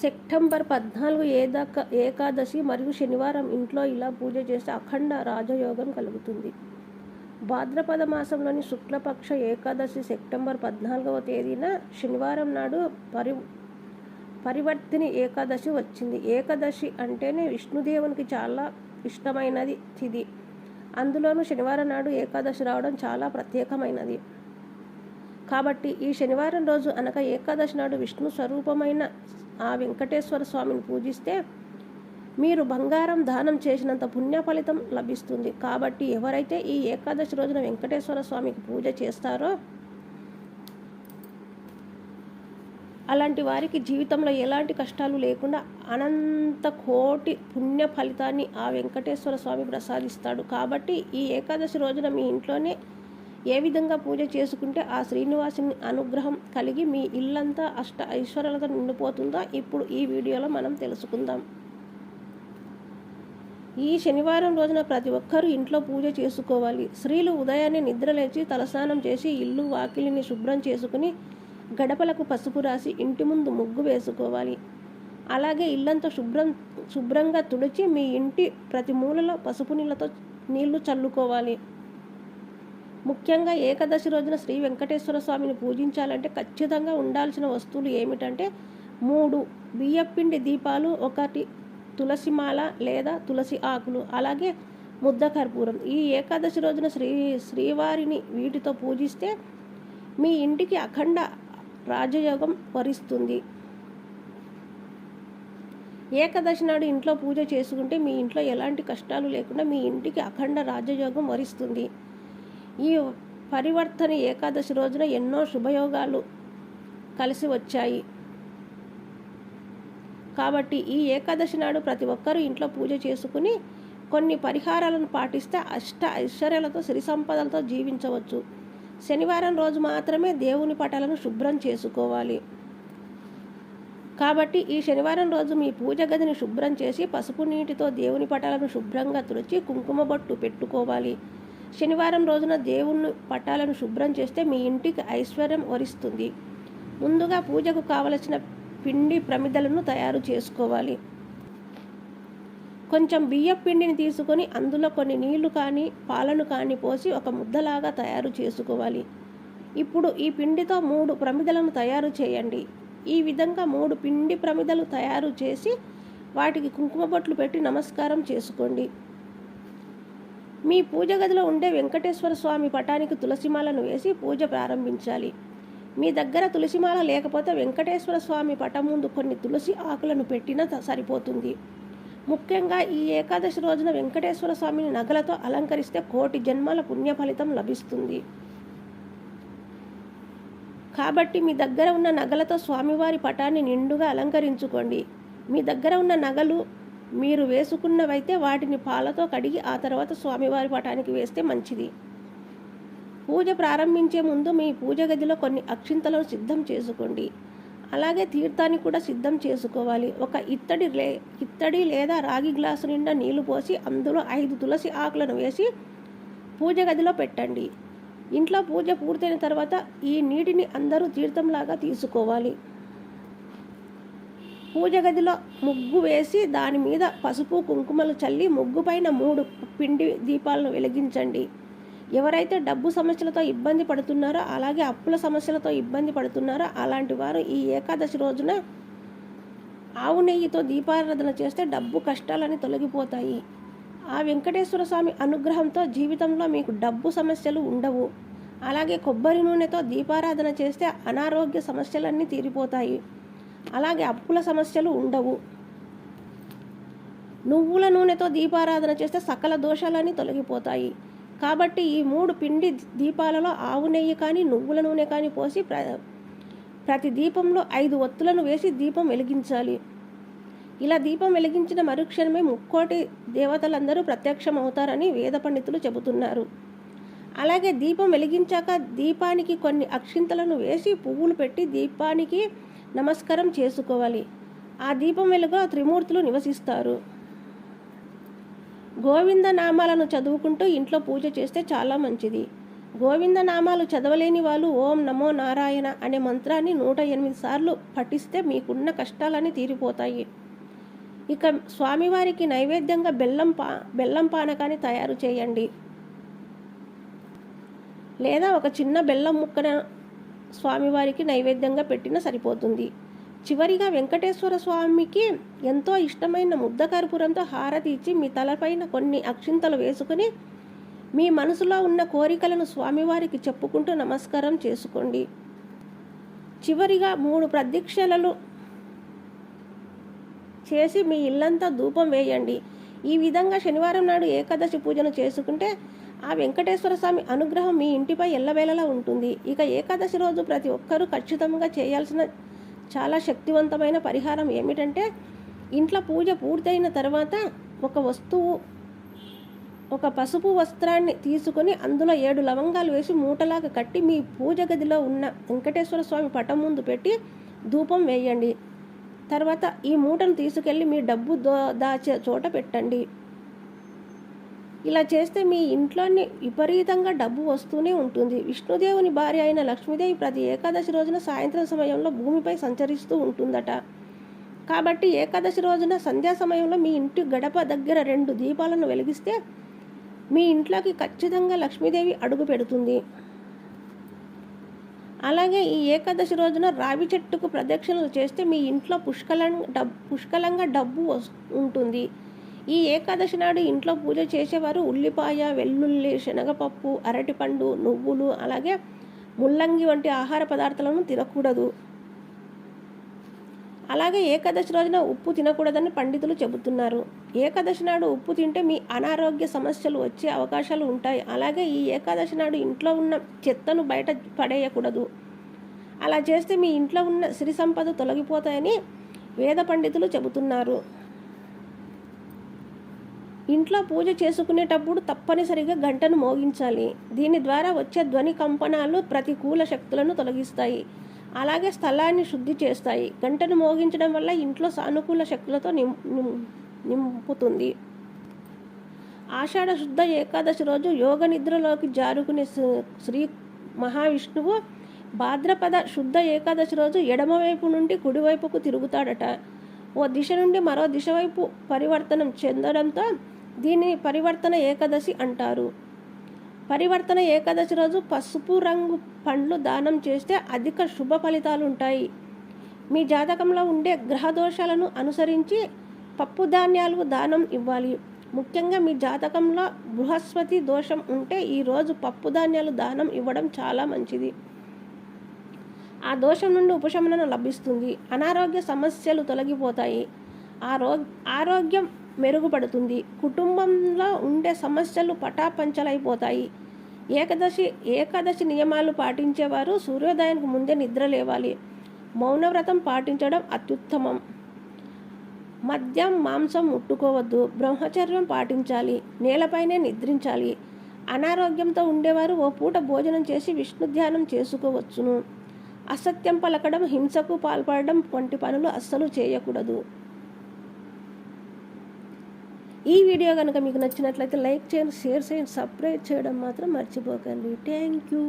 September పద్నాలుగు ఏదాక ఏకాదశి మరియు శనివారం ఇంట్లో ఇలా పూజ చేస్తే అఖండ రాజయోగం కలుగుతుంది. భాద్రపద మాసంలోని శుక్లపక్ష ఏకాదశి సెప్టెంబర్ పద్నాలుగవ తేదీన శనివారం నాడు పరి పరివర్తిని ఏకాదశి వచ్చింది. ఏకాదశి అంటేనే విష్ణుదేవునికి చాలా ఇష్టమైనది తిది. అందులోనూ శనివారం నాడు ఏకాదశి రావడం చాలా ప్రత్యేకమైనది. కాబట్టి ఈ శనివారం రోజు అనగా ఏకాదశి నాడు విష్ణు స్వరూపమైన ఆ వెంకటేశ్వర స్వామిని పూజిస్తే మీరు బంగారం దానం చేసినంత పుణ్య ఫలితం లభిస్తుంది. కాబట్టి ఎవరైతే ఈ ఏకాదశి రోజున వెంకటేశ్వర స్వామికి పూజ చేస్తారో అలాంటి వారికి జీవితంలో ఎలాంటి కష్టాలు లేకుండా అనంత కోటి పుణ్య ఫలితాన్ని ఆ వెంకటేశ్వర స్వామి ప్రసాదిస్తాడు. కాబట్టి ఈ ఏకాదశి రోజున మీ ఇంట్లోనే ఏ విధంగా పూజ చేసుకుంటే ఆ శ్రీనివాసుని అనుగ్రహం కలిగి మీ ఇల్లంతా అష్ట ఐశ్వర్యాలతో నిండిపోతుందో ఇప్పుడు ఈ వీడియోలో మనం తెలుసుకుందాం. ఈ శనివారం రోజున ప్రతి ఒక్కరూ ఇంట్లో పూజ చేసుకోవాలి. స్త్రీలు ఉదయాన్నే నిద్రలేచి తలస్నానం చేసి ఇల్లు వాకిలిని శుభ్రం చేసుకుని గడపలకు పసుపు రాసి ఇంటి ముందు ముగ్గు వేసుకోవాలి. అలాగే ఇల్లంతా శుభ్రం శుభ్రంగా తుడిచి మీ ఇంటి ప్రతి మూలలో పసుపు నీళ్ళతో నీళ్ళు చల్లుకోవాలి. ముఖ్యంగా ఏకాదశి రోజున శ్రీ వెంకటేశ్వర స్వామిని పూజించాలంటే ఖచ్చితంగా ఉండాల్సిన వస్తువులు ఏమిటంటే మూడు బియ్యపిండి దీపాలు ఒకటి తులసిమాల లేదా తులసి ఆకులు అలాగే ముద్ద కర్పూరం. ఈ ఏకాదశి రోజున శ్రీ శ్రీవారిని వీటితో పూజిస్తే మీ ఇంటికి అఖండ రాజయోగం వరిస్తుంది. ఏకాదశి నాడు ఇంట్లో పూజ చేసుకుంటే మీ ఇంట్లో ఎలాంటి కష్టాలు లేకుండా మీ ఇంటికి అఖండ రాజయోగం వరిస్తుంది. ఈ పరివర్తన ఏకాదశి రోజున ఎన్నో శుభయోగాలు కలిసి వచ్చాయి. కాబట్టి ఈ ఏకాదశి నాడు ప్రతి ఒక్కరూ ఇంట్లో పూజ చేసుకుని కొన్ని పరిహారాలను పాటిస్తే అష్ట ఐశ్వర్యాలతో సిరి సంపదలతో జీవించవచ్చు. శనివారం రోజు మాత్రమే దేవుని పటాలను శుభ్రం చేసుకోవాలి. కాబట్టి ఈ శనివారం రోజు మీ పూజ గదిని శుభ్రం చేసి పసుపు నీటితో దేవుని పటాలను శుభ్రంగా తుడిచి కుంకుమ బొట్టు పెట్టుకోవాలి. శనివారం రోజున దేవుని పటాలను శుభ్రం చేస్తే మీ ఇంటికి ఐశ్వర్యం వరిస్తుంది. ముందుగా పూజకు కావలసిన పిండి ప్రమిదలను తయారు చేసుకోవాలి. కొంచెం బియ్యం పిండిని తీసుకొని అందులో కొన్ని నీళ్ళు కానీ పాలను కానీ పోసి ఒక ముద్దలాగా తయారు చేసుకోవాలి. ఇప్పుడు ఈ పిండితో మూడు ప్రమిదలను తయారు చేయండి. ఈ విధంగా మూడు పిండి ప్రమిదలు తయారు చేసి వాటికి కుంకుమ బొట్లు పెట్టి నమస్కారం చేసుకోండి. మీ పూజ గదిలో ఉండే వెంకటేశ్వర స్వామి పటానికి తులసిమాలను వేసి పూజ ప్రారంభించాలి. మీ దగ్గర తులసిమాల లేకపోతే వెంకటేశ్వర స్వామి పటం ముందు కొన్ని తులసి ఆకులను పెట్టినా సరిపోతుంది. ముఖ్యంగా ఈ ఏకాదశి రోజున వెంకటేశ్వర స్వామిని నగలతో అలంకరిస్తే కోటి జన్మల పుణ్య ఫలితం లభిస్తుంది. కాబట్టి మీ దగ్గర ఉన్న నగలతో స్వామివారి పటాన్ని నిండుగా అలంకరించుకోండి. మీ దగ్గర ఉన్న నగలు మీరు వేసుకున్నవైతే వాటిని పాలతో కడిగి ఆ తర్వాత స్వామివారి పటానికి వేస్తే మంచిది. పూజ ప్రారంభించే ముందు మీ పూజ గదిలో కొన్ని అక్షింతలను సిద్ధం చేసుకోండి. అలాగే తీర్థాన్ని కూడా సిద్ధం చేసుకోవాలి. ఒక ఇత్తడి లే ఇత్తడి లేదా రాగి గ్లాసు నిండా నీళ్ళు పోసి అందులో ఐదు తులసి ఆకులను వేసి పూజ గదిలో పెట్టండి. ఇంట్లో పూజ పూర్తయిన తర్వాత ఈ నీటిని అందరూ తీర్థంలాగా తీసుకోవాలి. పూజ గదిలో ముగ్గు వేసి దాని మీద పసుపు కుంకుమలు చల్లి ముగ్గు పైన మూడు పిండి దీపాలను వెలిగించండి. ఎవరైతే డబ్బు సమస్యలతో ఇబ్బంది పడుతున్నారో అలాగే అప్పుల సమస్యలతో ఇబ్బంది పడుతున్నారో అలాంటి వారు ఈ ఏకాదశి రోజున ఆవు నెయ్యితో దీపారాధన చేస్తే డబ్బు కష్టాలని తొలగిపోతాయి. ఆ వెంకటేశ్వర స్వామి అనుగ్రహంతో జీవితంలో మీకు డబ్బు సమస్యలు ఉండవు. అలాగే కొబ్బరి నూనెతో దీపారాధన చేస్తే అనారోగ్య సమస్యలన్నీ తీరిపోతాయి. అలాగే అప్పుల సమస్యలు ఉండవు. నువ్వుల నూనెతో దీపారాధన చేస్తే సకల దోషాలన్నీ తొలగిపోతాయి. కాబట్టి ఈ మూడు పిండి దీపాలలో ఆవు నెయ్యి కానీ నువ్వుల నూనె కానీ పోసి ప్ర ప్రతి దీపంలో ఐదు ఒత్తులను వేసి దీపం వెలిగించాలి. ఇలా దీపం వెలిగించిన మరుక్షణమే ముక్కోటి దేవతలందరూ ప్రత్యక్షమవుతారని వేద పండితులు చెబుతున్నారు. అలాగే దీపం వెలిగించాక దీపానికి కొన్ని అక్షింతలను వేసి పువ్వులు పెట్టి దీపానికి నమస్కారం చేసుకోవాలి. ఆ దీపం వెలుగు త్రిమూర్తులు నివసిస్తారు. గోవింద నామాలను చదువుకుంటూ ఇంట్లో పూజ చేస్తే చాలా మంచిది. గోవింద నామాలు చదవలేని వాళ్ళు ఓం నమో నారాయణ అనే మంత్రాన్ని నూట ఎనిమిది సార్లు పఠిస్తే మీకున్న కష్టాలన్నీ తీరిపోతాయి. ఇక స్వామివారికి నైవేద్యంగా బెల్లం పా బెల్లం పానకాన్ని తయారు చేయండి. లేదా ఒక చిన్న బెల్లం ముక్కన స్వామివారికి నైవేద్యంగా పెట్టినా సరిపోతుంది. చివరిగా వెంకటేశ్వర స్వామికి ఎంతో ఇష్టమైన ముద్ద కర్పూరంతో హారతి ఇచ్చి మీ తలపైన కొన్ని అక్షింతలు వేసుకుని మీ మనసులో ఉన్న కోరికలను స్వామివారికి చెప్పుకుంటూ నమస్కారం చేసుకోండి. చివరిగా మూడు ప్రదక్షిణలు చేసి మీ ఇల్లంతా ధూపం వేయండి. ఈ విధంగా శనివారం నాడు ఏకాదశి పూజను చేసుకుంటే ఆ వెంకటేశ్వర స్వామి అనుగ్రహం మీ ఇంటిపై ఎల్లవేళలా ఉంటుంది. ఇక ఏకాదశి రోజు ప్రతి ఒక్కరూ ఖచ్చితంగా చేయాల్సిన చాలా శక్తివంతమైన పరిహారం ఏమిటంటే ఇంట్లో పూజ పూర్తయిన తర్వాత ఒక వస్తువు ఒక పసుపు వస్త్రాన్ని తీసుకుని అందులో ఏడు లవంగాలు వేసి మూటలాగా కట్టి మీ పూజ గదిలో ఉన్న వెంకటేశ్వర స్వామి పటం ముందు పెట్టి ధూపం వేయండి. తర్వాత ఈ మూటను తీసుకెళ్ళి మీ డబ్బు దో దాచే చోట పెట్టండి. ఇలా చేస్తే మీ ఇంట్లోని విపరీతంగా డబ్బు వస్తూనే ఉంటుంది. విష్ణుదేవుని భార్య అయిన లక్ష్మీదేవి ప్రతి ఏకాదశి రోజున సాయంత్రం సమయంలో భూమిపై సంచరిస్తూ ఉంటుందట. కాబట్టి ఏకాదశి రోజున సంధ్యా సమయంలో మీ ఇంటి గడప దగ్గర రెండు దీపాలను వెలిగిస్తే మీ ఇంట్లోకి ఖచ్చితంగా లక్ష్మీదేవి అడుగు పెడుతుంది. అలాగే ఈ ఏకాదశి రోజున రావి చెట్టుకు ప్రదక్షిణలు చేస్తే మీ ఇంట్లో పుష్కలంగా డబ్ పుష్కలంగా డబ్బు వస్ ఉంటుంది. ఈ ఏకాదశి నాడు ఇంట్లో పూజ చేసేవారు ఉల్లిపాయ వెల్లుల్లి శనగపప్పు అరటిపండు నువ్వులు అలాగే ముల్లంగి వంటి ఆహార పదార్థాలను తినకూడదు. అలాగే ఏకాదశి రోజున ఉప్పు తినకూడదని పండితులు చెబుతున్నారు. ఏకాదశి నాడు ఉప్పు తింటే మీ అనారోగ్య సమస్యలు వచ్చే అవకాశాలు ఉంటాయి. అలాగే ఈ ఏకాదశి నాడు ఇంట్లో ఉన్న చెత్తను బయట పడేయకూడదు. అలా చేస్తే మీ ఇంట్లో ఉన్న సిరి సంపద తొలగిపోతాయని వేద పండితులు చెబుతున్నారు. ఇంట్లో పూజ చేసుకునేటప్పుడు తప్పనిసరిగా గంటను మోగించాలి. దీని ద్వారా వచ్చే ధ్వని కంపనాలు ప్రతికూల శక్తులను తొలగిస్తాయి. అలాగే స్థలాన్ని శుద్ధి చేస్తాయి. గంటను మోగించడం వల్ల ఇంట్లో సానుకూల శక్తులతో నిం నిం- నింపుతుంది. ఆషాఢ శుద్ధ ఏకాదశి రోజు యోగ నిద్రలోకి జారుకునే శ్రీ- శ్రీ మహావిష్ణువు భాద్రపద శుద్ధ ఏకాదశి రోజు ఎడమవైపు నుండి కుడివైపుకు తిరుగుతాడట. ఓ దిశ నుండి మరో దిశ వైపు పరివర్తనం చెందడంతో దీనిని పరివర్తన ఏకాదశి అంటారు. పరివర్తన ఏకాదశి రోజు పసుపు రంగు పండ్లు దానం చేస్తే అధిక శుభ ఫలితాలు ఉంటాయి. మీ జాతకంలో ఉండే గ్రహ దోషాలను అనుసరించి పప్పు ధాన్యాలు దానం ఇవ్వాలి. ముఖ్యంగా మీ జాతకంలో బృహస్పతి దోషం ఉంటే ఈరోజు పప్పు ధాన్యాలు దానం ఇవ్వడం చాలా మంచిది. ఆ దోషం నుండి ఉపశమనం లభిస్తుంది. అనారోగ్య సమస్యలు తొలగిపోతాయి. ఆరో ఆరోగ్యం మెరుగుపడుతుంది. కుటుంబంలో ఉండే సమస్యలు పటాపంచలైపోతాయి. ఏకదశి ఏకాదశి నియమాలు పాటించేవారు సూర్యోదయానికి ముందే నిద్ర లేవాలి. మౌనవ్రతం పాటించడం అత్యుత్తమం. మద్యం మాంసం ముట్టుకోవద్దు. బ్రహ్మచర్యం పాటించాలి. నేలపైనే నిద్రించాలి. అనారోగ్యంతో ఉండేవారు ఓ పూట భోజనం చేసి విష్ణు ధ్యానం చేసుకోవచ్చును. అసత్యం పలకడం హింసకు పాల్పడడం వంటి పనులు అస్సలు చేయకూడదు. ఈ వీడియో కనుక మీకు నచ్చినట్లయితే లైక్ చేయండి షేర్ చేయండి సబ్స్క్రైబ్ చేయడం మాత్రం మర్చిపోకండి. Thank you